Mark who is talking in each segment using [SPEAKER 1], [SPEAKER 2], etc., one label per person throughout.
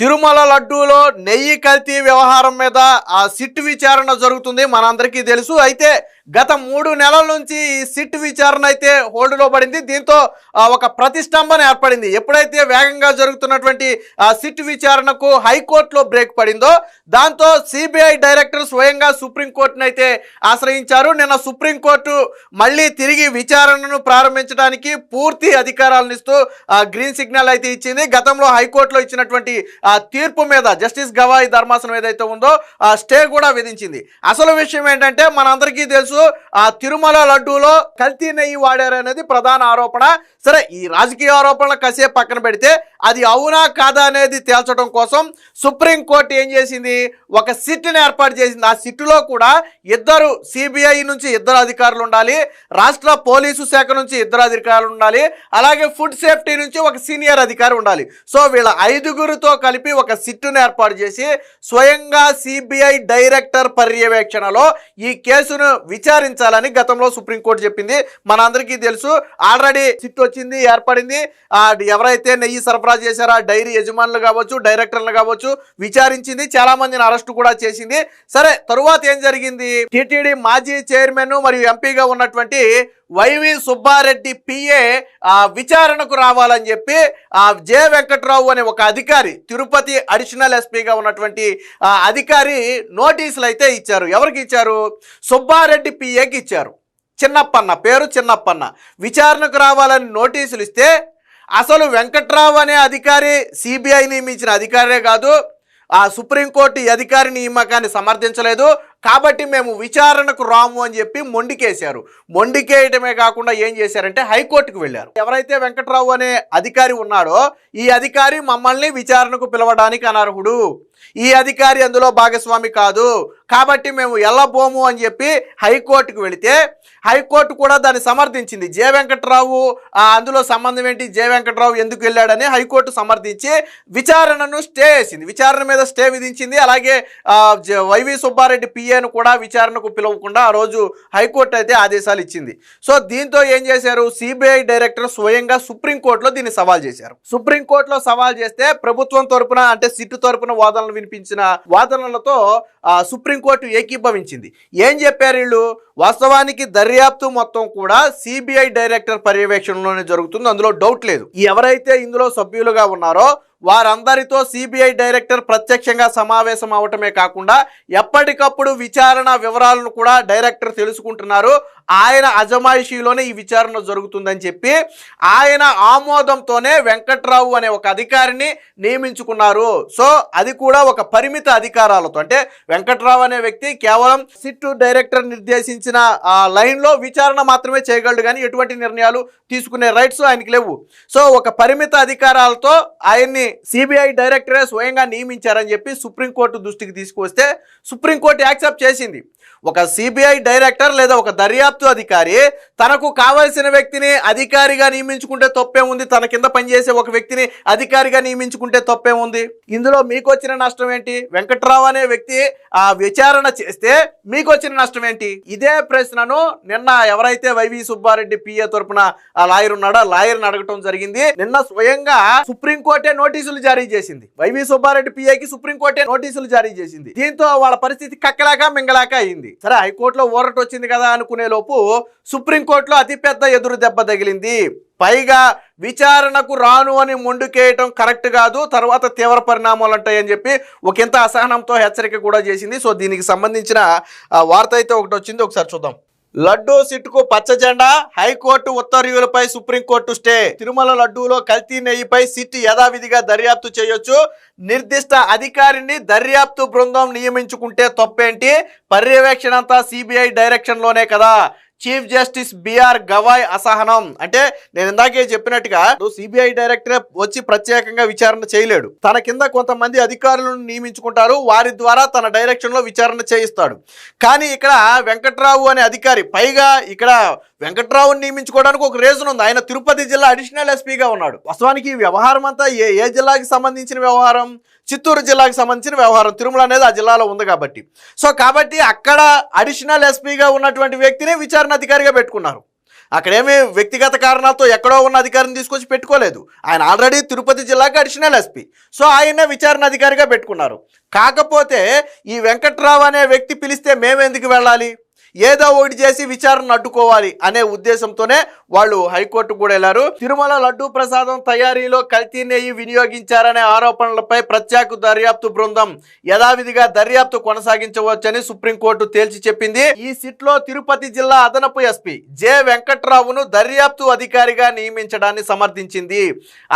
[SPEAKER 1] తిరుమల లడ్డూలో నెయ్యి కల్తీ వ్యవహారం మీద ఆ సిట్ విచారణ జరుగుతుంది. మనందరికీ తెలుసు. అయితే గత మూడు నెలల నుంచి ఈ సిట్ విచారణ అయితే హోల్డ్లో పడింది. దీంతో ఒక ప్రతిష్టంభన ఏర్పడింది. ఎప్పుడైతే వేగంగా జరుగుతున్నటువంటి ఆ సిట్ విచారణకు హైకోర్టులో బ్రేక్ పడిందో దాంతో సిబిఐ డైరెక్టర్ స్వయంగా సుప్రీంకోర్టును అయితే ఆశ్రయించారు. నిన్న సుప్రీంకోర్టు మళ్ళీ తిరిగి విచారణను ప్రారంభించడానికి పూర్తి అధికారాలను ఇస్తూ గ్రీన్ సిగ్నల్ అయితే ఇచ్చింది. గతంలో హైకోర్టులో ఇచ్చినటువంటి తీర్పు మీద జస్టిస్ గవాయి ధర్మాసనం ఏదైతే ఉందో స్టే కూడా విధించింది. అసలు విషయం ఏంటంటే మనందరికీ తెలుసు ఆ తిరుమల లడ్డూలో కల్తీ నెయ్యి వాడారు అనేది ప్రధాన ఆరోపణ. సరే ఈ రాజకీయ ఆరోపణలు కాసేపు పక్కన పెడితే అది అవునా కాదా అనేది తేల్చడం కోసం సుప్రీంకోర్టు ఏం చేసింది? ఒక సిట్ని ఏర్పాటు చేసింది. ఆ సిట్టులో కూడా ఇద్దరు సిబిఐ నుంచి ఇద్దరు అధికారులు ఉండాలి రాష్ట్ర పోలీసు శాఖ నుంచి ఇద్దరు అధికారులు ఉండాలి అలాగే ఫుడ్ సేఫ్టీ నుంచి ఒక సీనియర్ అధికారి ఉండాలి. సో వీళ్ళ ఐదుగురితో కలిపి ఒక సిట్టును ఏర్పాటు చేసి స్వయంగా సిబిఐ డైరెక్టర్ పర్యవేక్షణలో ఈ కేసును విచారించాలని గతంలో సుప్రీంకోర్టు చెప్పింది. మనందరికీ తెలుసు ఆల్రెడీ సిట్ వచ్చింది ఏర్పడింది. ఆ ఎవరైతే నెయ్యి సరఫరా చేశారో ఆ డైరీ యజమానులు కావచ్చు డైరెక్టర్లు కావచ్చు విచారించింది. చాలా మందిని అరెస్ట్ కూడా చేసింది. సరే తరువాత ఏం జరిగింది? టిటిడి మాజీ చైర్మన్ మరియు ఎంపీగా ఉన్నటువంటి వైవి సుబ్బారెడ్డి పిఏ ఆ విచారణకు రావాలని చెప్పి ఆ జె వెంకట్రావు అనే ఒక అధికారి తిరుపతి అడిషనల్ ఎస్పీగా ఉన్నటువంటి ఆ అధికారి నోటీసులు అయితే ఇచ్చారు. ఎవరికి ఇచ్చారు? సుబ్బారెడ్డి పిఏకి ఇచ్చారు. చిన్నప్పన్న పేరు చిన్నప్పన్న. విచారణకు రావాలని నోటీసులు ఇస్తే అసలు వెంకట్రావు అనే అధికారి సిబిఐ నియమించిన అధికారే కాదు ఆ సుప్రీంకోర్టు ఈ అధికారి నియామకాన్ని సమర్థించలేదు. కాబట్టి మేము విచారణకు రాము అని చెప్పి మొండికేశారు. మొండికేయటమే కాకుండా ఏం చేశారంటే హైకోర్టుకు వెళ్ళారు. ఎవరైతే వెంకట్రావు అనే అధికారి ఉన్నాడో ఈ అధికారి మమ్మల్ని విచారణకు పిలవడానికి అనర్హుడు. ఈ అధికారి అందులో భాగస్వామి కాదు. కాబట్టి మేము ఎల్లబోము అని చెప్పి హైకోర్టుకు వెళితే హైకోర్టు కూడా దాన్ని సమర్థించింది. జే వెంకట్రావు అందులో సంబంధం ఏంటి? జే వెంకట్రావు ఎందుకు వెళ్ళాడని హైకోర్టు సమర్థించి విచారణను స్టే చేసింది. విచారణ మీద స్టే విధించింది. అలాగే వైవి సుబ్బారెడ్డి పిఏను కూడా విచారణకు పిలవకుండా ఆ రోజు హైకోర్టు అయితే ఆదేశాలు ఇచ్చింది. సో దీంతో ఏం చేశారు? సిబిఐ డైరెక్టర్ స్వయంగా సుప్రీంకోర్టులో దీన్ని సవాల్ చేశారు. సుప్రీంకోర్టులో సవాల్ చేస్తే ప్రభుత్వం తరపున అంటే సిట్టు తరపున వాదనలు వినిపించిన వాదనలతో సుప్రీంకోర్టు ఏకీభవించింది. ఏం చెప్పారు వీళ్ళు? వాస్తవానికి దర్యాప్తు మొత్తం కూడా సిబిఐ డైరెక్టర్ పర్యవేక్షణలోనే జరుగుతుంది. అందులో డౌట్ లేదు. ఎవరైతే ఇందులో సభ్యులుగా ఉన్నారో వారందరితో సిబిఐ డైరెక్టర్ ప్రత్యక్షంగా సమావేశం అవటమే కాకుండా ఎప్పటికప్పుడు విచారణ వివరాలను కూడా డైరెక్టర్ తెలుసుకుంటున్నారు. ఆయన అజమాయిషీలోనే ఈ విచారణ జరుగుతుందని చెప్పి ఆయన ఆమోదంతోనే వెంకట్రావు అనే ఒక అధికారిని నియమించుకున్నారు. సో అది కూడా ఒక పరిమిత అధికారాలతో. అంటే వెంకట్రావు అనే వ్యక్తి కేవలం సిట్టు డైరెక్టర్ నిర్దేశించిన లైన్లో విచారణ మాత్రమే చేయగలడు కానీ ఎటువంటి నిర్ణయాలు తీసుకునే రైట్స్ ఆయనకి లేవు. సో ఒక పరిమిత అధికారాలతో ఆయన్ని సిబిఐ డైరెక్టరే స్వయంగా నియమించారని చెప్పి సుప్రీంకోర్టు దృష్టికి తీసుకొస్తే సుప్రీంకోర్టు యాక్సెప్ట్ చేసింది. ఒక సిబిఐ డైరెక్టర్ లేదా ఒక దర్యాప్తు అధికారి తనకు కావలసిన వ్యక్తిని అధికారిగా నియమించుకుంటే తప్పే ఉంది. తన కింద పనిచేసే ఒక వ్యక్తిని అధికారిగా నియమించుకుంటే తప్పే ఉంది. ఇందులో మీకు వచ్చిన నష్టం ఏంటి? వెంకట్రావు అనే వ్యక్తి ఆ విచారణ చేస్తే మీకు వచ్చిన నష్టం ఏంటి? ఇదే ప్రశ్నను నిన్న ఎవరైతే వైవి సుబ్బారెడ్డి పిఏ తరపున ఆ లాయర్ ఉన్నాడో లాయర్ లాయర్ని అడగటం జరిగింది. నిన్న స్వయంగా సుప్రీంకోర్టే నోటీసులు జారీ చేసింది. వైవి సుబ్బారెడ్డి పిఏకి సుప్రీంకోర్టే నోటీసులు జారీ చేసింది. దీంతో వాళ్ళ పరిస్థితి కక్కలాక మింగలాక అయింది. సరే హైకోర్టులో ఊరట వచ్చింది కదా అనుకునే లోపు సుప్రీంకోర్టులో అతిపెద్ద ఎదురు దెబ్బ తగిలింది. పైగా విచారణకు రాను అని మొండుకేయటం కరెక్ట్ కాదు తర్వాత తీవ్ర పరిణామాలు ఉంటాయని చెప్పి ఒకంత అసహనంతో హెచ్చరిక కూడా చేసింది. సో దీనికి సంబంధించిన వార్త అయితే ఒకటి వచ్చింది. ఒకసారి చూద్దాం. లడ్డూ సిట్కు పచ్చ జెండా హైకోర్టు ఉత్తర్వులపై సుప్రీంకోర్టు స్టే. తిరుమల లడ్డూలో కల్తీ నెయ్యిపై సిట్ యథావిధిగా దర్యాప్తు చేయొచ్చు. నిర్దిష్ట అధికారిని దర్యాప్తు బృందం నియమించుకుంటే తప్పేంటి? పర్యవేక్షణ అంతా సిబిఐ డైరెక్షన్లోనే కదా. చీఫ్ జస్టిస్ బిఆర్ గవాయ్ అసహనం అంటే నేను ఇందాకే చెప్పినట్టుగా సిబిఐ డైరెక్టర్ వచ్చి ప్రత్యేకంగా విచారణ చేయలేడు. తన కింద కొంతమంది అధికారులను నియమించుకుంటారు. వారి ద్వారా తన డైరెక్షన్లో విచారణ చేయిస్తాడు. కానీ ఇక్కడ వెంకట్రావు అనే అధికారి పైగా ఇక్కడ వెంకట్రావుని నియమించుకోవడానికి ఒక రీజన్ ఉంది. ఆయన తిరుపతి జిల్లా అడిషనల్ ఎస్పీగా ఉన్నాడు. వాస్తవానికి ఈ వ్యవహారం అంతా ఏ ఏ జిల్లాకి సంబంధించిన వ్యవహారం? చిత్తూరు జిల్లాకు సంబంధించిన వ్యవహారం తిరుమల అనేది ఆ జిల్లాలో ఉంది కాబట్టి. సో కాబట్టి అక్కడ అడిషనల్ ఎస్పీగా ఉన్నటువంటి వ్యక్తిని విచారణ అధికారిగా పెట్టుకున్నారు. అక్కడేమి వ్యక్తిగత కారణాలతో ఎక్కడో ఉన్న అధికారిని తీసుకొచ్చి పెట్టుకోలేదు. ఆయన ఆల్రెడీ తిరుపతి జిల్లాకి అడిషనల్ ఎస్పీ సో ఆయన విచారణ అధికారిగా పెట్టుకున్నారు. కాకపోతే ఈ వెంకట్రావు అనే వ్యక్తి పిలిస్తే మేమెందుకు వెళ్ళాలి? ఏదో ఒకటి చేసి విచారణ అడ్డుకోవాలి అనే ఉద్దేశంతోనే వాళ్ళు హైకోర్టు కూడా వెళ్ళారు. తిరుమల లడ్డూ ప్రసాదం తయారీలో కల్తీ నెయ్యి వినియోగించారనే ఆరోపణలపై ప్రత్యేక దర్యాప్తు బృందం యథావిధిగా దర్యాప్తు కొనసాగించవచ్చని సుప్రీంకోర్టు తేల్చి చెప్పింది. ఈ సిట్లో తిరుపతి జిల్లా అదనపు ఎస్పీ జె వెంకట్రావును దర్యాప్తు అధికారిగా నియమించడాన్ని సమర్థించింది.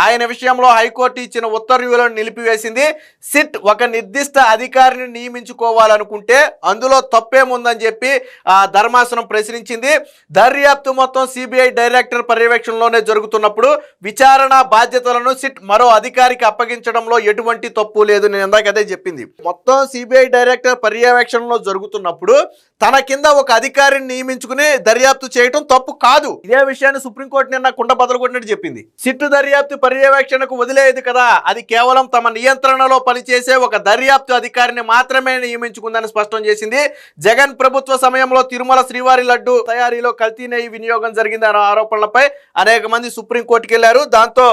[SPEAKER 1] ఆయన విషయంలో హైకోర్టు ఇచ్చిన ఉత్తర్వులను నిలిపివేసింది. సిట్ ఒక నిర్దిష్ట అధికారిని నియమించుకోవాలనుకుంటే అందులో తప్పేముందని చెప్పి ఆ ధర్మాసనం ప్రశ్నించింది. దర్యాప్తు మొత్తం సిబిఐ డైరెక్టర్ పర్యవేక్షణలోనే జరుగుతున్నప్పుడు విచారణ బాధ్యతలను సిట్ మరో అధికారికి అప్పగించడంలో ఎటువంటి తప్పు లేదు. నేను ఇందాక అదే చెప్పింది. మొత్తం సిబిఐ డైరెక్టర్ పర్యవేక్షణలో జరుగుతున్నప్పుడు తన కింద ఒక అధికారిని నియమించుకుని దర్యాప్తు చేయటం తప్పు కాదు. ఇదే విషయాన్ని సుప్రీంకోర్టు నిన్న కుండ బదులు కొట్టినట్టు చెప్పింది. సిట్ దర్యాప్తు పర్యవేక్షణకు వదిలేదు కదా. అది కేవలం తమ నియంత్రణలో పనిచేసే ఒక దర్యాప్తు అధికారిని మాత్రమే నియమించుకుందని స్పష్టం చేసింది. జగన్ ప్రభుత్వ సమయంలో తిరుమల శ్రీవారి లడ్డు తయారీలో కల్తీ నెయ్యి వినియోగం జరిగిందని ఆరోపణలపై అనేక మంది సుప్రీంకోర్టుకి వెళ్ళారు. దాంతో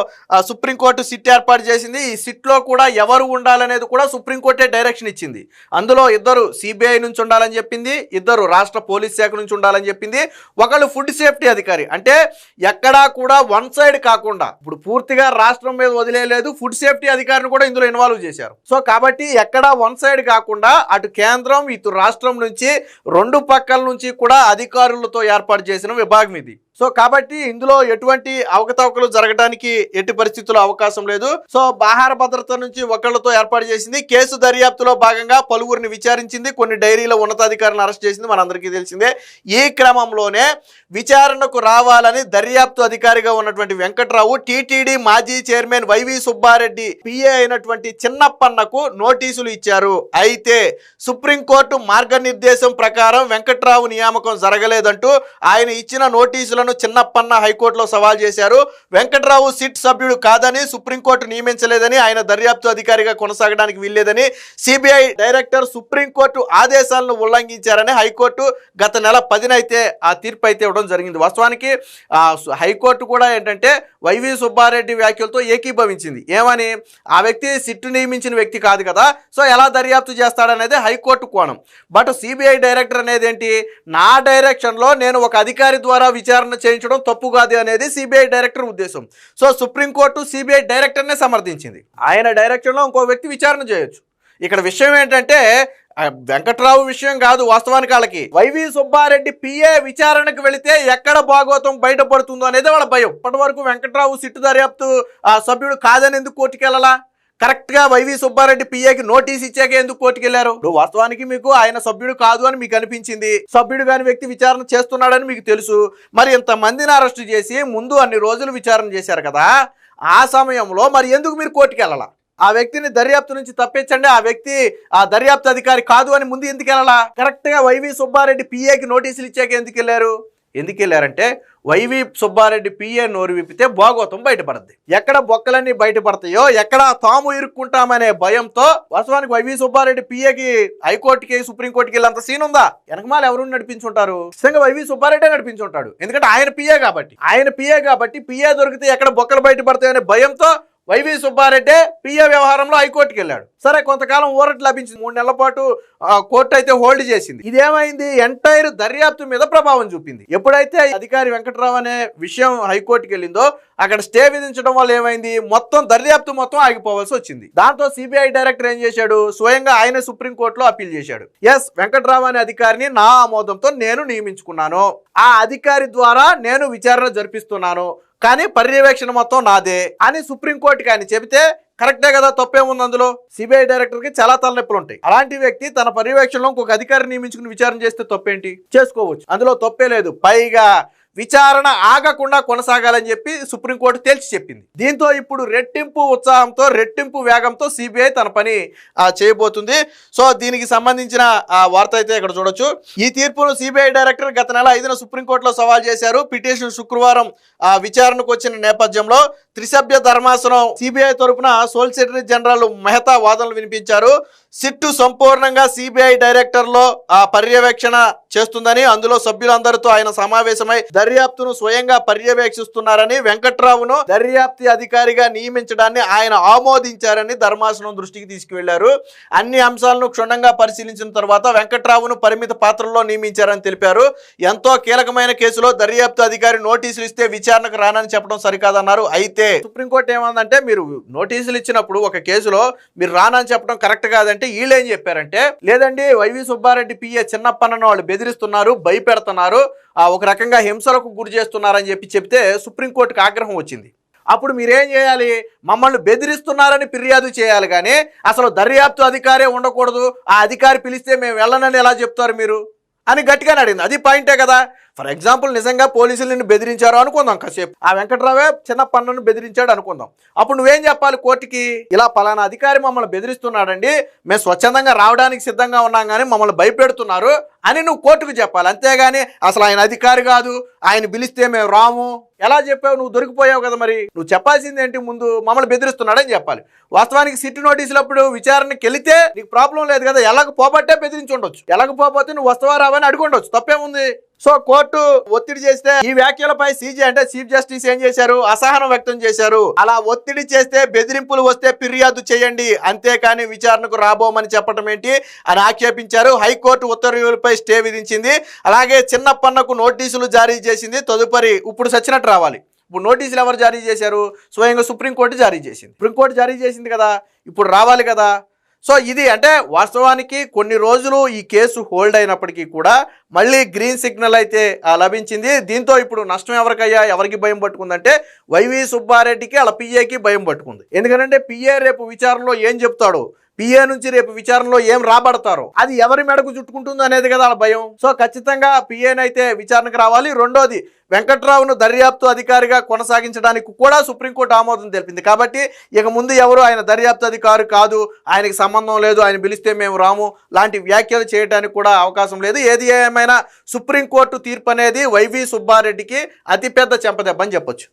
[SPEAKER 1] సుప్రీంకోర్టు సిట్ ఏర్పాటు చేసింది. ఈ సిట్లో కూడా ఎవరు ఉండాలనేది కూడా సుప్రీంకోర్టే డైరెక్షన్ ఇచ్చింది. అందులో ఇద్దరు సిబిఐ నుంచి ఉండాలని చెప్పింది ఇద్దరు రాష్ట్ర పోలీస్ శాఖ నుంచి ఉండాలని చెప్పింది. ఒకళ్ళు ఫుడ్ సేఫ్టీ అధికారి. అంటే ఎక్కడా కూడా వన్ సైడ్ కాకుండా ఇప్పుడు పూర్తిగా రాష్ట్రం మీద వదిలేదు ఫుడ్ సేఫ్టీ అధికారిని కూడా ఇందులో ఇన్వాల్వ్ చేశారు. సో కాబట్టి ఎక్కడా వన్ సైడ్ కాకుండా అటు కేంద్రం ఇటు రాష్ట్రం నుంచి రెండు పక్కల నుంచి కూడా అధికారులతో ఏర్పాటు చేసిన విభాగం ఇది. సో కాబట్టి ఇందులో ఎటువంటి అవకతవకలు జరగడానికి ఎట్టి పరిస్థితుల్లో అవకాశం లేదు. సో ఆహార భద్రత నుంచి ఒకళ్ళతో ఏర్పాటు చేసింది. కేసు దర్యాప్తులో భాగంగా పలువురిని విచారించింది. కొన్ని డైరీల ఉన్నతాధికారులను అరెస్ట్ చేసింది. మనందరికీ తెలిసిందే. ఈ క్రమంలోనే విచారణకు రావాలని దర్యాప్తు అధికారిగా ఉన్నటువంటి వెంకట్రావు టీటీడీ మాజీ చైర్మన్ వైవి సుబ్బారెడ్డి పిఏ అయినటువంటి చిన్నప్పన్నకు నోటీసులు ఇచ్చారు. అయితే సుప్రీంకోర్టు మార్గనిర్దేశం ప్రకారం వెంకట్రావు నియామకం జరగలేదంటూ ఆయన ఇచ్చిన నోటీసులను చిన్నప్పన్న హైకోర్టులో సవాల్ చేశారు. వెంకట్రావు సిట్ సభ్యుడు కాదని సుప్రీంకోర్టు నియమించలేదని ఆయన దర్యాప్తు అధికారిగా కొనసాగడానికి వీల్లేదని సిబిఐ డైరెక్టర్ సుప్రీంకోర్టు ఆదేశాలను ఉల్లంఘించారని హైకోర్టు గత నెల పదిన అయితే ఆ తీర్పు అయితే ఇవ్వడం జరిగింది. వాస్తవానికి హైకోర్టు కూడా ఏంటంటే వైవి సుబ్బారెడ్డి వ్యాఖ్యలతో ఏకీభవించింది. ఏమని? ఆ వ్యక్తి సిట్టు నియమించిన వ్యక్తి కాదు కదా. సో ఎలా దర్యాప్తు చేస్తాడనేది హైకోర్టు కోణం. బట్ సిబిఐ డైరెక్టర్ అనేది ఏంటి నా డైరెక్షన్లో నేను ఒక అధికారి ద్వారా విచారణ చేయించడం తప్పు కాదు అనేది సిబిఐ డైరెక్టర్ ఉద్దేశం. సో సుప్రీంకోర్టు సిబిఐ డైరెక్టర్నే సమర్థించింది. ఆయన డైరెక్షన్లో ఇంకో వ్యక్తి విచారణ చేయొచ్చు. ఇక్కడ విషయం ఏంటంటే వెంకట్రావు విషయం కాదు వాస్తవానికి వాళ్ళకి. వైవి సుబ్బారెడ్డి పిఏ విచారణకు వెళితే ఎక్కడ భాగోతం బయటపడుతుందో అనేది వాళ్ళ భయం. ఇప్పటి వరకు వెంకట్రావు సిట్టు దర్యాప్తు ఆ సభ్యుడు కాదని ఎందుకు కోర్టుకెళ్ళాలా? కరెక్ట్గా వైవి సుబ్బారెడ్డి పిఏకి నోటీస్ ఇచ్చాక ఎందుకు కోర్టుకెళ్ళారు? ఇప్పుడు వాస్తవానికి మీకు ఆయన సభ్యుడు కాదు అని మీకు అనిపించింది. సభ్యుడు కాని వ్యక్తి విచారణ చేస్తున్నాడని మీకు తెలుసు. మరి ఇంత మందిని అరెస్ట్ చేసి ముందు అన్ని రోజులు విచారణ చేశారు కదా? ఆ సమయంలో మరి ఎందుకు మీరు కోర్టుకెళ్ళాలా? ఆ వ్యక్తిని దర్యాప్తు నుంచి తప్పించండి. ఆ వ్యక్తి ఆ దర్యాప్తు అధికారి కాదు అని ముందు ఎందుకు వెళ్ళాలా? కరెక్ట్గా వైవి సుబ్బారెడ్డి పిఏకి నోటీసులు ఇచ్చాక ఎందుకు వెళ్ళారు? ఎందుకు వెళ్ళారంటే వైవి సుబ్బారెడ్డి పిఏ నోరు విప్పితే భాగోతం బయటపడద్ది. ఎక్కడ బొక్కలన్నీ బయటపడతాయో ఎక్కడ తాము ఇరుక్కుంటామనే భయంతో వాస్తవానికి వైవి సుబ్బారెడ్డి పిఏకి హైకోర్టుకి సుప్రీంకోర్టుకి వెళ్ళంత సీన్ ఉందా? వెనకమాల ఎవరు నడిపించుంటారు? నిజంగా వైవి సుబ్బారెడ్డి నడిపించుంటాడు. ఎందుకంటే ఆయన పిఏ కాబట్టి. ఆయన పిఏ కాబట్టి పిఏ దొరికితే ఎక్కడ బొక్కలు బయటపడతాయనే భయంతో వైవి సుబ్బారెడ్డి పిఏ వ్యవహారంలో హైకోర్టుకి వెళ్ళాడు. సరే కొంతకాలం ఊరట్ లభించింది. మూడు నెలల పాటు కోర్టు అయితే హోల్డ్ చేసింది. ఇదేమైంది? ఎంటైర్ దర్యాప్తు మీద ప్రభావం చూపింది. ఎప్పుడైతే అధికారి వెంకటరావు అనే విషయం హైకోర్టుకి వెళ్ళిందో అక్కడ స్టే విధించడం వల్ల ఏమైంది? మొత్తం దర్యాప్తు మొత్తం ఆగిపోవాల్సి వచ్చింది. దాంతో సిబిఐ డైరెక్టర్ ఏం చేశాడు? స్వయంగా ఆయన సుప్రీంకోర్టులో అప్పీల్ చేశాడు. ఎస్ వెంకటరావు అనే అధికారిని నా ఆమోదంతో నేను నియమించుకున్నాను. ఆ అధికారి ద్వారా నేను విచారణ జరిపిస్తున్నాను. కానీ పర్యవేక్షణ మొత్తం నాదే అని సుప్రీంకోర్టుకి ఆయన చెబితే కరెక్టే కదా తప్పేముంది అందులో? సిబిఐ డైరెక్టర్కి చాలా తలనొప్పులు ఉంటాయి. అలాంటి వ్యక్తి తన పర్యవేక్షణలో ఇంకొక అధికారి నియమించుకుని విచారణ చేస్తే తప్పేంటి? చేసుకోవచ్చు. అందులో తప్పే లేదు. పైగా విచారణ ఆగకుండా కొనసాగాలని చెప్పి సుప్రీంకోర్టు తేల్చి చెప్పింది. దీంతో ఇప్పుడు రెట్టింపు ఉత్సాహంతో రెట్టింపు వేగంతో సిబిఐ తన పని చేయబోతుంది. సో దీనికి సంబంధించిన వార్త అయితే ఇక్కడ చూడొచ్చు. ఈ తీర్పును సిబిఐ డైరెక్టర్ గత నెల ఐదున సుప్రీంకోర్టులో సవాల్ చేశారు. పిటిషన్ శుక్రవారం విచారణకు వచ్చిన నేపథ్యంలో త్రిసభ్య ధర్మాసనం సిబిఐ తరపున సోలిసిటరీ జనరల్ మెహతా వాదనలు వినిపించారు. సిట్టు సంపూర్ణంగా సిబిఐ డైరెక్టర్లో ఆ పర్యవేక్షణ చేస్తుందని అందులో సభ్యులందరితో ఆయన సమావేశమై దర్యాప్తును స్వయంగా పర్యవేక్షిస్తున్నారని వెంకట్రావును దర్యాప్తి అధికారిగా నియమించడాన్ని ఆయన ఆమోదించారని ధర్మాసనం దృష్టికి తీసుకువెళ్ళారు. అన్ని అంశాలను క్షుణ్ణంగా పరిశీలించిన తర్వాత వెంకట్రావును పరిమిత పాత్రలో నియమించారని తెలిపారు. ఎంతో కీలకమైన కేసులో దర్యాప్తు అధికారి నోటీసులు ఇస్తే విచారణకు రానని చెప్పడం సరికాదన్నారు. అయితే సుప్రీంకోర్టు ఏమందంటే మీరు నోటీసులు ఇచ్చినప్పుడు ఒక కేసులో మీరు రానని చెప్పడం కరెక్ట్ కాదంటే వీళ్ళేం చెప్పారంటే లేదండి వైవి సుబ్బారెడ్డి పిఏ చిన్నప్పన్న వాళ్ళు బెదిరిస్తున్నారు భయపెడుతున్నారు ఒక రకంగా హింసలకు గురి చేస్తున్నారని చెప్పి చెప్తే సుప్రీంకోర్టుకు ఆగ్రహం వచ్చింది. అప్పుడు మీరేం చేయాలి? మమ్మల్ని బెదిరిస్తున్నారని ఫిర్యాదు చేయాలి కానీ అసలు దర్యాప్తు అధికారే ఉండకూడదు. ఆ అధికారి పిలిస్తే మేము వెళ్ళనని ఎలా చెప్తారు మీరు? అని గట్టిగానే అడిగింది. అది పాయింటే కదా ఫర్ ఎగ్జాంపుల్ నిజంగా పోలీసులు నిన్ను బెదిరించారు అనుకుందాం కాసేపు. ఆ వెంకట్రావే చిన్న పన్నును బెదిరించాడు అనుకుందాం. అప్పుడు నువ్వేం చెప్పాలి కోర్టుకి? ఇలా పలానా అధికారి మమ్మల్ని బెదిరిస్తున్నాడండి. మేము స్వచ్ఛందంగా రావడానికి సిద్ధంగా ఉన్నాం కానీ మమ్మల్ని భయపెడుతున్నారు అని నువ్వు కోర్టుకు చెప్పాలి. అంతేగాని అసలు ఆయన అధికారి కాదు. ఆయన పిలిస్తే మేము రాము. ఎలా చెప్పావు? నువ్వు దొరికిపోయావు కదా మరి. నువ్వు చెప్పాల్సింది ఏంటి ముందు? మమ్మల్ని బెదిరిస్తున్నాడని చెప్పాలి. వాస్తవానికి సిట్ నోటీసులప్పుడు విచారణకి వెళితే నీకు ప్రాబ్లం లేదు కదా. ఎలాగ పోబట్టే బెదిరించి ఉండొచ్చు. ఎలాగ పోతే నువ్వు వస్తావా రావని అడిగి తప్పేముంది? సో కోర్టు ఒత్తిడి చేస్తే ఈ వ్యాఖ్యలపై సీజీ అంటే చీఫ్ జస్టిస్ ఏం చేశారు? అసహనం వ్యక్తం చేశారు. అలా ఒత్తిడి చేస్తే బెదిరింపులు వస్తే ఫిర్యాదు చేయండి. అంతేకాని విచారణకు రాబోమని చెప్పడం ఏంటి అని ఆక్షేపించారు. హైకోర్టు ఉత్తర్వులపై స్టే విధించింది. అలాగే చిన్నప్పన్నకు నోటీసులు జారీ చేసింది. తదుపరి ఇప్పుడు సచ్చినట్టు రావాలి. ఇప్పుడు నోటీసులు ఎవరు జారీ చేశారు? స్వయంగా సుప్రీంకోర్టు జారీ చేసింది. సుప్రీంకోర్టు జారీ చేసింది కదా. ఇప్పుడు రావాలి కదా. సో ఇది అంటే వాస్తవానికి కొన్ని రోజులు ఈ కేసు హోల్డ్ అయినప్పటికీ కూడా మళ్ళీ గ్రీన్ సిగ్నల్ అయితే లభించింది. దీంతో ఇప్పుడు నష్టం ఎవరికయ్యా? ఎవరికి భయం పట్టుకుందంటే వైవి సుబ్బారెడ్డికి అలా పిఏకి భయం పట్టుకుంది. ఎందుకంటే పిఏ రేపు విచారణలో ఏం చెప్తాడు? పిఏ నుంచి రేపు విచారణలో ఏం రాబడతారో. అది ఎవరి మెడకు చుట్టుకుంటుందో అనేది కదా వాళ్ళ భయం. సో ఖచ్చితంగా పిఏనైతే విచారణకు రావాలి. రెండోది వెంకట్రావును దర్యాప్తు అధికారిగా కొనసాగించడానికి కూడా సుప్రీంకోర్టు ఆమోదం తెలిపింది. కాబట్టి ఇక ముందు ఎవరు ఆయన దర్యాప్తు అధికారి కాదు ఆయనకి సంబంధం లేదు ఆయన పిలిస్తే మేము రాము. లాంటి వ్యాఖ్యలు చేయడానికి కూడా అవకాశం లేదు. ఏది ఏమైనా సుప్రీంకోర్టు తీర్పు అనేది వైవి సుబ్బారెడ్డికి అతిపెద్ద చెంపదెబ్బని చెప్పొచ్చు.